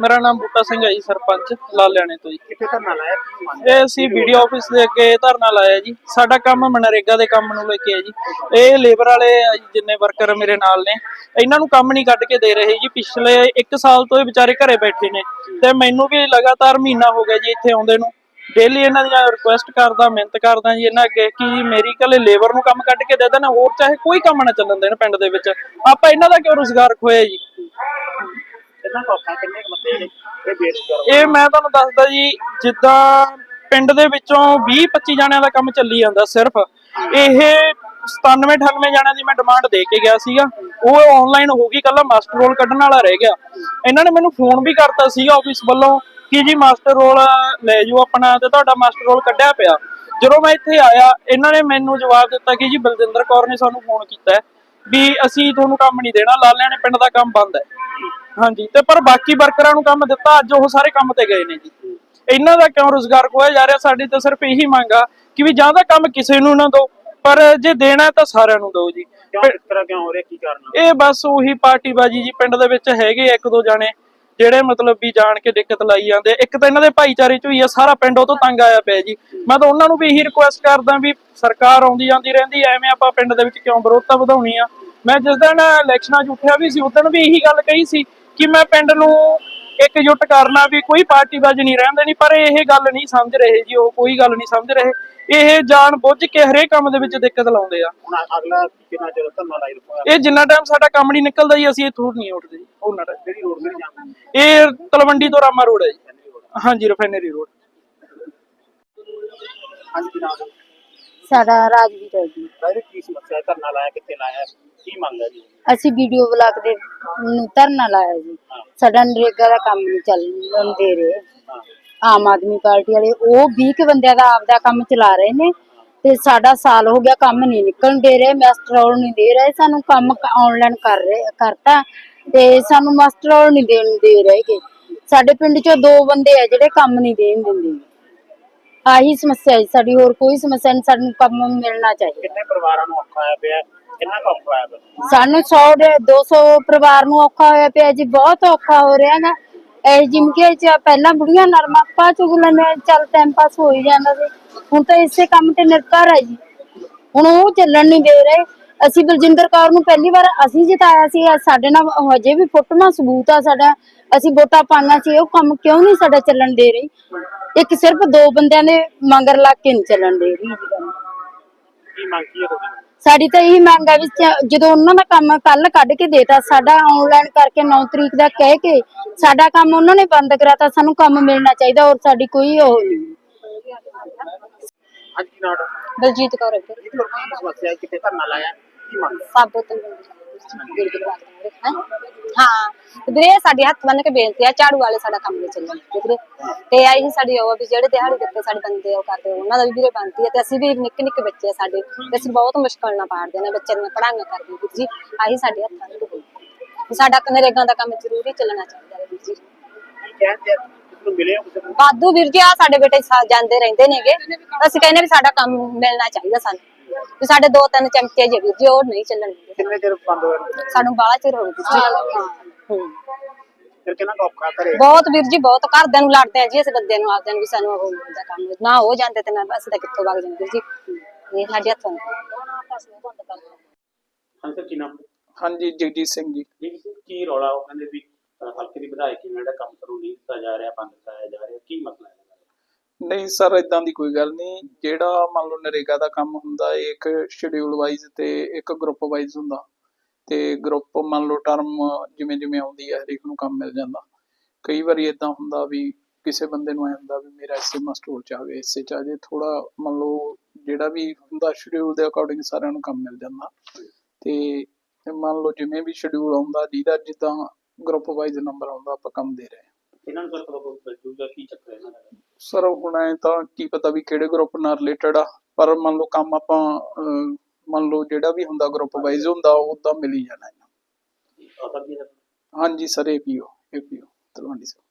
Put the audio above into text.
ਮੇਰਾ ਨਾਮ ਬੂਟਾ ਸਿੰਘ ਹੈ ਜੀ ਸਰਪੰਚ ਲਾਲਿਆਣੇ ਤੋਂ ਜੀ। ਕਿੱਥੇ ਧਰਨਾ ਲਾਇਆ? ਕੀ ਮੰਗ ਇਹ ਅਸੀਂ ਵੀਡੀਓ ਆਫਿਸ ਦੇ ਅੱਗੇ ਧਰਨਾ ਲਾਇਆ ਜੀ। ਸਾਡਾ ਕੰਮ ਮਨਰੇਗਾ ਦੇ ਕੰਮ ਨੂੰ ਲੈ ਕੇ ਹੈ ਜੀ। ਇਹ ਲੇਬਰ ਵਾਲੇ ਆ ਜੀ, ਜਿੰਨੇ ਵਰਕਰ ਮੇਰੇ ਨਾਲ ਨੇ ਇਹਨਾਂ ਨੂੰ ਕੰਮ ਨਹੀਂ ਕੱਢ ਕੇ ਦੇ ਰਹੇ ਜੀ। ਪਿਛਲੇ 1 ਸਾਲ ਤੋਂ ਇਹ ਵਿਚਾਰੇ ਘਰੇ ਬੈਠੇ ਨੇ ਤੇ ਮੈਨੂੰ ਵੀ ਲਗਾਤਾਰ ਮਹੀਨਾ ਹੋ ਗਿਆ ਜੀ ਇੱਥੇ ਆਉਂਦੇ ਨੂੰ। ਡੇਲੀ ਇਹਨਾਂ ਦੀਆਂ ਰਿਕੁਐਸਟ ਕਰਦਾ ਮਿਹਨਤ ਕਰਦਾ ਜੀ ਇਹਨਾਂ ਅੱਗੇ ਕਿ ਜੀ ਮੇਰੀ ਕੱਲੇ ਲੇਬਰ ਨੂੰ ਕੰਮ ਕੱਢ ਕੇ ਦੇ ਦੇਣ ਹੋਰ ਚਾਹੇ ਕੋਈ ਕੰਮ ਨਾ ਚੱਲਣ ਦੇਣ ਪਿੰਡ ਦੇ ਵਿੱਚ। ਆਪਾਂ ਇਹਨਾਂ ਦਾ ਕਿਉਂ ਰੋਜ਼ਗਾਰ ਖੋਇਆ ਜੀ? ਕਿੰਨਾ ਕੋਖਾ ਕਿੰਨੇ ਕੁ ਬੰਦੇ ਇਹ ਵੇਟ ਕਰੋ ਇਹ ਮੈਂ ਤੁਹਾਨੂੰ ਦੱਸਦਾ ਜੀ ਜਿੱਦਾਂ ਪਿੰਡ ਦੇ ਵਿੱਚੋਂ 20 25 ਜਣਿਆਂ ਦਾ ਕੰਮ ਚੱਲੀ ਜਾਂਦਾ ਸਿਰਫ। ਇਹ 97 98 ਜਣਿਆਂ ਦੀ ਮੈਂ ਡਿਮਾਂਡ ਦੇ ਕੇ ਗਿਆ ਸੀਗਾ। ਉਹ ਆਨਲਾਈਨ ਹੋ ਗਈ ਕੱਲਾ ਮਾਸਟਰ ਰੋਲ ਕੱਢਣ ਵਾਲਾ ਰਹਿ ਗਿਆ। ਇਹਨਾਂ ਨੇ ਮੈਨੂੰ ਫੋਨ ਵੀ ਕਰਤਾ ਸੀਗਾ ਆਫਿਸ ਵੱਲੋਂ ਕਿ ਜੀ ਮਾਸਟਰ ਰੋਲ ਲੈ ਜਾਓ ਆਪਣਾ ਤੇ ਤੁਹਾਡਾ ਮਾਸਟਰ ਰੋਲ ਕੱਢਿਆ ਪਿਆ। ਜਦੋਂ ਮੈਂ ਇੱਥੇ ਆਇਆ ਇਹਨਾਂ ਨੇ ਮੈਨੂੰ ਜਵਾਬ ਦਿੱਤਾ ਕਿ ਜੀ ਬਲਜਿੰਦਰ ਕੌਰ ਨੇ ਸਾਨੂੰ ਫੋਨ ਕੀਤਾ ਵੀ ਅਸੀਂ ਤੁਹਾਨੂੰ ਕੰਮ ਨਹੀਂ ਦੇਣਾ ਲਾਲਿਆਂ ਨੇ ਪਿੰਡ ਦਾ ਕੰਮ ਬੰਦ ਹੈ। ਹਾਂਜੀ ਤੇ ਪਰ ਬਾਕੀ ਵਰਕਰਾਂ ਨੂੰ ਕੰਮ ਦਿੱਤਾ ਅੱਜ ਉਹ ਸਾਰੇ ਕੰਮ ਤੇ ਗਏ ਨੇ ਜੀ। ਇਹਨਾਂ ਦਾ ਕਿਉਂ ਰੋਜ਼ਗਾਰ ਖੋਇਆ ਜਾ ਰਿਹਾ ਸਾਡੀ ਤਾਂ ਸਿਰਫ ਇਹੀ ਮੰਗ ਆ ਕਿ ਵੀ ਜਾਂ ਤਾਂ ਕੰਮ ਕਿਸੇ ਨੂੰ ਨਾ ਦਿਓ ਪਰ ਜੇ ਦੇਣਾ ਹੈ ਤਾਂ ਸਾਰਿਆਂ ਨੂੰ ਦਿਓ ਜੀ। ਕਿਉਂ ਇਸ ਤਰ੍ਹਾਂ ਕਿਉਂ ਹੋ ਰਿਹਾ ਕੀ ਕਾਰਨ ਇਹ ਬਸ ਉਹੀ ਪਾਰਟੀਬਾਜੀ ਜੀ ਪਿੰਡ ਦੇ ਵਿੱਚ ਹੈਗੇ ਇੱਕ ਦੋ ਜਾਣੇ ਜਿਹੜੇ ਮਤਲਬ ਵੀ ਜਾਣ ਕੇ ਦਿੱਕਤ ਲਾਈ ਜਾਂਦੇ। ਇੱਕ ਤਾਂ ਇਹਨਾਂ ਦੇ ਭਾਈਚਾਰੇ ਚ ਹੋਈ ਆ ਸਾਰਾ ਪਿੰਡ ਉਹ ਤੋਂ ਤੰਗ ਆਇਆ ਪਿਆ ਜੀ। ਮੈਂ ਤਾਂ ਉਹਨਾਂ ਨੂੰ ਵੀ ਇਹੀ ਰਿਕੁਐਸਟ ਕਰਦਾ ਵੀ ਸਰਕਾਰ ਆਉਂਦੀ ਜਾਂਦੀ ਰਹਿੰਦੀ ਐਵੇਂ ਆਪਾਂ ਪਿੰਡ ਦੇ ਵਿੱਚ ਕਿਉਂ ਵਿਰੋਧਤਾ ਵਧਾਉਣੀ ਆ। ਮੈਂ ਜਿਸ ਦਿਨ ਇਲੈਕਸ਼ਨਾਂ 'ਚ ਉੱਠਿਆ ਵੀ ਸੀ ਉਦੋਂ ਵੀ ਇਹੀ ਗੱਲ ਕਹੀ ਸੀ ਕਿ ਮੈਂ ਪਿੰਡ ਨੂੰ ਇਕਜੁੱਟ ਕਰਨਾ ਵੀ ਕੋਈ ਪਾਰਟੀਬਾਜ਼ੀ ਨਹੀਂ ਰਹਿਣ ਦੇਣੀ ਪਰ ਇਹ ਗੱਲ ਨਹੀਂ ਸਮਝ ਰਹੇ ਜੀ ਉਹ ਕੋਈ ਗੱਲ ਨਹੀਂ ਸਮਝ ਰਹੇ। ਇਹ ਜਾਣ ਬੁੱਝ ਕੇ ਹਰੇਕ ਕੰਮ ਦੇ ਵਿੱਚ ਦਿੱਕਤ ਲਾਉਂਦੇ ਆ। ਹੁਣ ਅਗਲਾ ਕਿੰਨਾ ਚਿਰ ਧਰਨਾ ਲਾਈ ਰੱਖਿਆ ਇਹ ਜਿੰਨਾ ਟਾਈਮ ਸਾਡਾ ਕੰਮ ਨਹੀਂ ਨਿਕਲਦਾ ਜੀ ਅਸੀਂ ਇੱਥੋਂ ਨਹੀਂ ਉੱਠਦੇ ਜੀ ਉਹਨਾਂ ਦਾ ਜਿਹੜੀ ਰੋਡ ਮਿਲ ਜਾਂਦੀ ਇਹ ਤਲਵੰਡੀ ਤੋਂ ਰਾਮਾ ਰੋਡ ਹੈ ਜੀ। ਹਾਂਜੀ ਰਿਫਾਈਨਰੀ ਰੋਡ ਹਾਂਜੀ ਜਨਾਬ ਸਾਡਾ ਰਾਜਵੀਰ ਹੈ ਜੀ। ਕੀ ਸਮੱਸਿਆ? ਧਰਨਾ ਲਾਇਆ ਕਿੱਥੇ ਲਾਇਆ? ਕੀ ਮੰਗ ਹੈ ਜੀ? ਅਸੀਂ ਵੀਡੀਓ ਬਲਾਕ ਦੇ ਨੂੰ ਧਰਨਾ ਲਾਇਆ ਜੀ। ਸਾਡਾ ਨਰੇਗਾ ਦਾ ਕੰਮ ਨਹੀਂ ਚੱਲਣ ਦੇ ਰਹੇ। ਆਮ ਆਦਮੀ ਪਾਰਟੀ ਵਾਲੇ, ਉਹ 20 ਕੁ ਬੰਦਿਆਂ ਦਾ ਆਪਦਾ ਕੰਮ ਚਲਾ ਰਹੇ ਨੇ ਤੇ ਸਾਡਾ ਸਾਲ ਹੋ ਗਿਆ ਕੰਮ ਨਹੀਂ ਨਿਕਲਣ ਦੇ ਰਹੇ ਮਾਸਟਰ ਨਹੀਂ ਦੇ ਰਹੇ, ਸਾਨੂੰ ਕੰਮ ਆਨਲਾਈਨ ਕਰ ਰਹੇ, ਕਰਤਾ ਤੇ ਸਾਨੂੰ ਮਾਸਟਰ ਨਹੀਂ ਦੇਣ ਦੇ ਰਹੇਗੇ। ਸਾਡੇ ਪਿੰਡ ਚੋਂ ਦੋ ਬੰਦੇ ਆ ਜਿਹੜੇ ਕੰਮ ਨਹੀਂ ਦੇਣ ਦਿੰਦੇ। ਆਹੀ ਸਮੱਸਿਆ ਹੈ ਸਾਡੀ ਹੋਰ ਕੋਈ ਸਮੱਸਿਆ ਨਹੀਂ ਸਾਨੂੰ ਕੰਮ ਮਿਲਣਾ ਚਾਹੀਦਾ। ਕਿੰਨੇ ਪਰਿਵਾਰਾਂ ਨੂੰ ਔਖਾ ਆਇਆ ਪਿਆ? ਕਿੰਨਾ ਕੁ ਔਖਾ ਆਇਆ ਪਿਆ ਸਾਨੂੰ 100 ਦੇ 200 ਪਰਿਵਾਰ ਨੂੰ ਔਖਾ ਹੋਇਆ ਪਿਆ ਜੀ ਬਹੁਤ ਔਖਾ ਹੋ ਰਿਹਾ ਨਾ। ਇਹ ਜਿਮਕੇ ਚ ਪਹਿਲਾਂ ਬੁੜੀਆਂ ਨਰਮਾ ਪਾ ਚੁਗਲੇ ਨੇ ਚੱਲ ਟਾਈਮ ਪਾਸ ਹੋ ਹੀ ਜਾਂਦਾ ਸੀ। ਹੁਣ ਤਾਂ ਇਸੇ ਕੰਮ ਤੇ ਨਿਰਭਰ ਹੈ ਜੀ। ਹੁਣ ਉਹ ਚੱਲਣ ਨਹੀਂ ਦੇ ਰਹੇ। ਅਸੀਂ ਬਲਜਿੰਦਰ ਕੌਰ ਨੂੰ ਪਹਿਲੀ ਵਾਰ ਅਸੀਂ ਜਿਤਾਇਆ ਸੀ ਸਾਡੇ ਨਾਲ ਹਜੇ ਵੀ ਫੋਟੋਆਂ ਸਬੂਤ ਆ ਸਾਡਾ। ਅਸੀਂ ਵੋਟਾਂ ਪਾਣਾ ਸੀ ਉਹ ਕੰਮ ਕਿਉਂ ਨਹੀਂ ਸਾਡਾ ਚੱਲਣ ਦੇ ਰਹੀ? ਇੱਕ ਸਿਰਫ ਦੋ ਬੰਦਿਆਂ ਦੇ ਮੰਗਰ ਲੱਗ ਕੇ ਨਹੀਂ ਚੱਲਣ ਦੇ ਰਹੀ ਜੀ। ਗੱਲ ਕੀ ਮੰਗ ਹੈ ਤੁਹਾਡੀ? ਸਾਡੀ ਤਾਂ ਇਹੀ ਮੰਗ ਹੈ ਵੀ ਜਦੋਂ ਉਹਨਾਂ ਦਾ ਕੰਮ ਕੱਲ ਕੱਢ ਕੇ ਦੇਤਾ ਸਾਡਾ ਆਨਲਾਈਨ ਕਰਕੇ 9 ਤਰੀਕ ਦਾ ਕਹਿ ਕੇ ਸਾਡਾ ਕੰਮ ਉਹਨਾਂ ਨੇ ਬੰਦ ਕਰਾਤਾ ਸਾਨੂੰ ਕੰਮ ਮਿਲਣਾ ਚਾਹੀਦਾ ਔਰ ਸਾਡੀ ਕੋਈ ਉਹ ਨਹੀਂ ਬਲਜੀਤ ਕੌਰ ਇਹ ਕੀ ਸਮੱਸਿਆ ਹੈ? ਕਿੱਥੇ ਧਰਨਾ ਲਾਇਆ ਕੀ ਮੰਗ ਹੈ? ਸਾਬੋ ਹਾਂ, ਵੀਰੇ ਸਾਡੇ ਹੱਥ ਬੰਨ ਕੇ ਬੇਨਤੀ ਆ, ਝਾੜੂ ਵਾਲੇ ਸਾਡਾ ਕੰਮ ਨਹੀਂ ਚੱਲਣ ਵੀਰੇ। ਤੇ ਆਈ ਹੀ ਸਾਡੀ ਉਹ ਵੀ, ਜਿਹੜੇ ਦਿਹਾੜੀ ਦਿੱਤੇ ਸਾਡੇ ਬੰਦੇ, ਉਹ ਕਰਦੇ, ਉਹਨਾਂ ਦਾ ਵੀ ਵੀਰੇ ਬਣਦੀ ਹੈ ਤੇ ਅਸੀਂ ਵੀ ਨਿੱਕੇ ਨਿੱਕੇ ਬੱਚੇ ਆ ਸਾਡੇ, ਤੇ ਅਸੀਂ ਬਹੁਤ ਮੁਸ਼ਕਲ ਨਾਲ ਪਾੜਦੇ ਨੇ, ਬੱਚਿਆਂ ਦੀਆਂ ਪੜਾਈਆਂ ਕਰਦੇ ਵੀਰ ਜੀ। ਆਹੀ ਸਾਡੇ ਹੱਥਾਂ ਦੇ ਬੇਨਤੀ ਸਾਡਾ ਕਨਰੇਗਾ ਦਾ ਕੰਮ ਜ਼ਰੂਰੀ ਚੱਲਣਾ ਚਾਹੀਦਾ ਹੈ ਵੀਰ ਜੀ। ਕਹਿੰਦੇ ਵਾਧੂ ਵੀਰ ਜੀ ਆ ਸਾਡੇ ਬੇਟੇ ਜਾਂਦੇ ਰਹਿੰਦੇ ਨੇਗੇ। ਅਸੀਂ ਕਹਿੰਦੇ ਵੀ ਸਾਡਾ ਕੰਮ ਮਿਲਣਾ ਚਾਹੀਦਾ ਸਾਨੂੰ। ਵੀ ਸਾਡੇ ਦੋ ਤਿੰਨ ਚਮਚੇ ਜੇ ਵੀਰ ਜੀ ਉਹ ਨਹੀਂ ਚੱਲਣ ਦਿੰਦੇ ਕਿੰਨੇ ਚਿਰ ਬੰਦ ਹੋਇਆ? ਸਾਨੂੰ ਬਾਹਲਾ ਚਿਰ ਹੋ ਗਿਆ ਜੀ। ਹੂੰ। ਫਿਰ ਕਿੰਨਾ ਕੁ ਔਖਾ ਕਰੇ? ਬਹੁਤ ਵੀਰ ਜੀ ਬਹੁਤ। ਘਰਦਿਆਂ ਨੂੰ ਲੜਦੇ ਆ ਜੀ ਇਸ ਬੰਦੇ ਨੂੰ ਆਪਦਿਆਂ ਨੂੰ ਵੀ ਸਾਨੂੰ ਉਹ ਦਾ ਕੰਮ। ਨਾ ਹੋ ਜਾਂਦੇ ਤੇ ਨਾ ਅਸੀਂ ਤਾਂ ਕਿੱਥੋਂ ਵਗ ਜਾਂਦੇ ਜੀ। ਇਹ ਸਾਡੇ ਹੱਥੋਂ। ਹਾਂ ਸਰ ਕੀ ਨਾਮ? ਹਾਂਜੀ ਜਗਜੀਤ ਸਿੰਘ ਜੀ। ਕੀ ਰੌਲਾ ਉਹ ਕਹਿੰਦੇ ਵੀ ਹਲਕੇ ਦੀ ਵਿਧਾਇਕ ਨੂੰ ਜਿਹੜਾ ਕੰਮ ਕਰੂ ਨਹੀਂ ਦਿੱਤਾ ਜਾ ਰਿਹਾ ਬੰਦ ਕਰਾਇਆ ਜਾ ਰਿਹਾ ਕੀ ਮਸਲਾ ਹੈ? ਨਹੀਂ ਸਰ ਇਦਾਂ ਦੀ ਕੋਈ ਗੱਲ ਨਹੀਂ। ਜਿਹੜਾ ਮੰਨ ਲਓ ਨਰੇਗਾ ਦਾ ਕੰਮ ਹੁੰਦਾ ਇਹ ਇੱਕ ਸ਼ਡਿਊਲ ਵਾਈਜ਼ ਤੇ ਇੱਕ ਗਰੁੱਪ ਵਾਈਜ਼ ਹੁੰਦਾ। ਤੇ ਗਰੁੱਪ ਮੰਨ ਲਓ ਟਰਮ ਜਿਵੇਂ ਜਿਵੇਂ ਆਉਂਦੀ ਹੈ ਹਰੇਕ ਨੂੰ ਕੰਮ ਮਿਲ ਜਾਂਦਾ। ਕਈ ਵਾਰੀ ਇਦਾਂ ਹੁੰਦਾ ਵੀ ਕਿਸੇ ਬੰਦੇ ਨੂੰ ਐ ਹੁੰਦਾ ਵੀ ਮੇਰਾ ਇਸੇ ਮਸਟੋਰ ਚ ਆਵੇ ਇਸੇ ਚ ਆਜੇ ਥੋੜਾ ਮੰਨ ਲਓ ਜਿਹੜਾ ਵੀ ਹੁੰਦਾ ਸ਼ਡਿਊਲ ਦੇ ਅਕੋਰਡਿੰਗ ਸਾਰਿਆਂ ਨੂੰ ਕੰਮ ਮਿਲ ਜਾਂਦਾ। ਤੇ ਮੰਨ ਲਓ ਜਿਵੇਂ ਵੀ ਸ਼ਡਿਊਲ ਆਉਂਦਾ, ਜਿਹਦਾ ਜਿੱਦਾਂ ਗਰੁੱਪ ਵਾਈਜ਼ ਨੰਬਰ ਆਉਂਦਾ, ਆਪਾਂ ਕੰਮ ਦੇ ਰਹੇ ਹਾਂ। ਇਹਨਾਂ ਨੂੰ ਸਰ ਕਦੋਂ ਬਚੂਗਾ ਕੀ ਚੱਕਰ ਇਹਨਾਂ ਦਾ। ਸਰ ਹੁਣ ਐ ਤਾਂ ਕੀ ਪਤਾ ਵੀ ਕਿਹੜੇ ਗਰੁੱਪ ਨਾਲ ਰਿਲੇਟਡ ਆ ਪਰ ਮੰਨ ਲਓ ਕੰਮ ਆਪਾਂ ਮੰਨ ਲਓ ਜਿਹੜਾ ਵੀ ਹੁੰਦਾ ਗਰੁੱਪ ਵਾਈਜ਼ ਹੁੰਦਾ ਉਦਾਂ ਮਿਲ ਹੀ ਜਾਣਾ ਹੈ। ਪਤਾ ਕੀ ਹੈ ਹਾਂਜੀ ਸਰ ਇਹ ਪੀਓ ਇਹ ਪੀਓ ਤਲਵੰਡੀ ਸਾਹਿਬ